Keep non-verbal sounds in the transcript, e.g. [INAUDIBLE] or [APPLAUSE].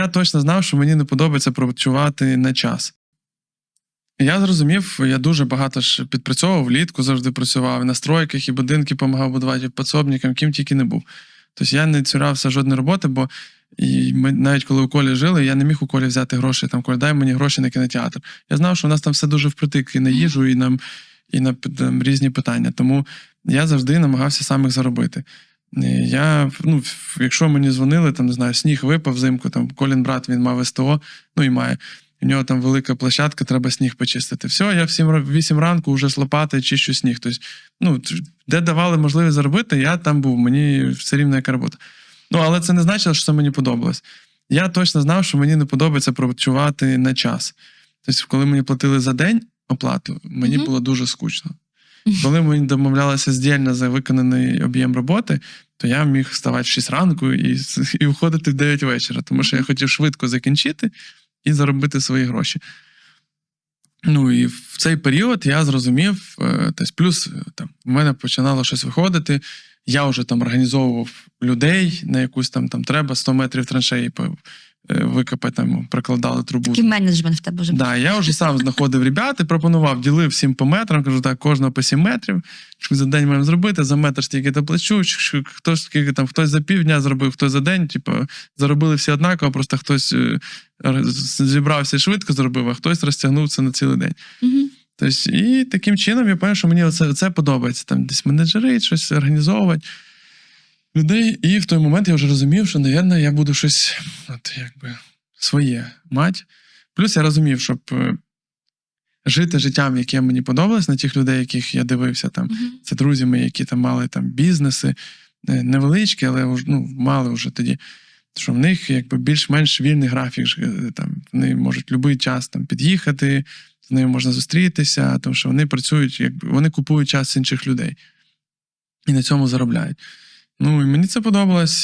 Я точно знав, що мені не подобається працювати на час. Я зрозумів, я дуже багато ж підпрацьовував, влітку завжди працював, і на стройках, і будинки допомагав будувати, і підсобникам, ким тільки не був. Тобто я не цурався жодної роботи, бо і ми, навіть коли у колі жили, я не міг у колі взяти гроші, там, коли дай мені гроші на кінотеатр. Я знав, що у нас там все дуже впритик і на їжу, і на, і на там, різні питання. Тому я завжди намагався сам їх заробити. Е, Я, ну, якщо мені дзвонили, там, не знаю, сніг випав взимку, там Колін брат він мав СТО, ну і має. У нього там велика площадка, треба сніг почистити. Все, я в 7, 8 ранку вже з лопати чищу сніг. Тобто, ну, де давали можливість заробити, я там був. Мені все рівно яка робота. Ну, але це не значило, що це мені подобалось. Я точно знав, що мені не подобається працювати на час. Тобто, коли мені платили за день оплату, мені Мгм. було дуже скучно. [LAUGHS] Коли мені домовлялися здільно за виконаний об'єм роботи, то я міг вставати в 6 ранку і, і виходити в 9 вечора, тому що я хотів швидко закінчити і заробити свої гроші. Ну і в цей період я зрозумів, е, тобто плюс е, там в мене починало щось виходити. Я вже там організовував людей на якусь там там треба 100 метрів траншеї е, викопати, там прокладали трубу. Такий менеджмент в тебе вже. Да, я вже сам знаходив ребят і пропонував, ділив всім по метрам, кажу, так, кожного по 7 метрів. Що за день маємо зробити, за метр стільки то плачу, що хтось скільки там, хтось за півдня зробив, хтось за день. Типу, заробили всі однаково, просто хтось е, зібрався і швидко зробив, а хтось розтягнув це на цілий день. Мгм. Тобто, і таким чином я пам'ятаю, що мені це подобається. Там десь менеджери, щось організовувати людей. І в той момент я вже розумів, що, напевно, я буду щось от, якби, своє мати. Плюс я розумів, щоб е, жити життям, яке мені подобалось, на тих людей, яких я дивився, там, Мгм. це друзі мої, які там мали там бізнеси, е, невеличкі, але ну, мали вже тоді. Що в них якби більш-менш вільний графік. е, Там, вони можуть будь-який час там, під'їхати, з ними можна зустрітися, тому що вони працюють, якби вони купують час інших людей і на цьому заробляють. Ну і мені це подобалось.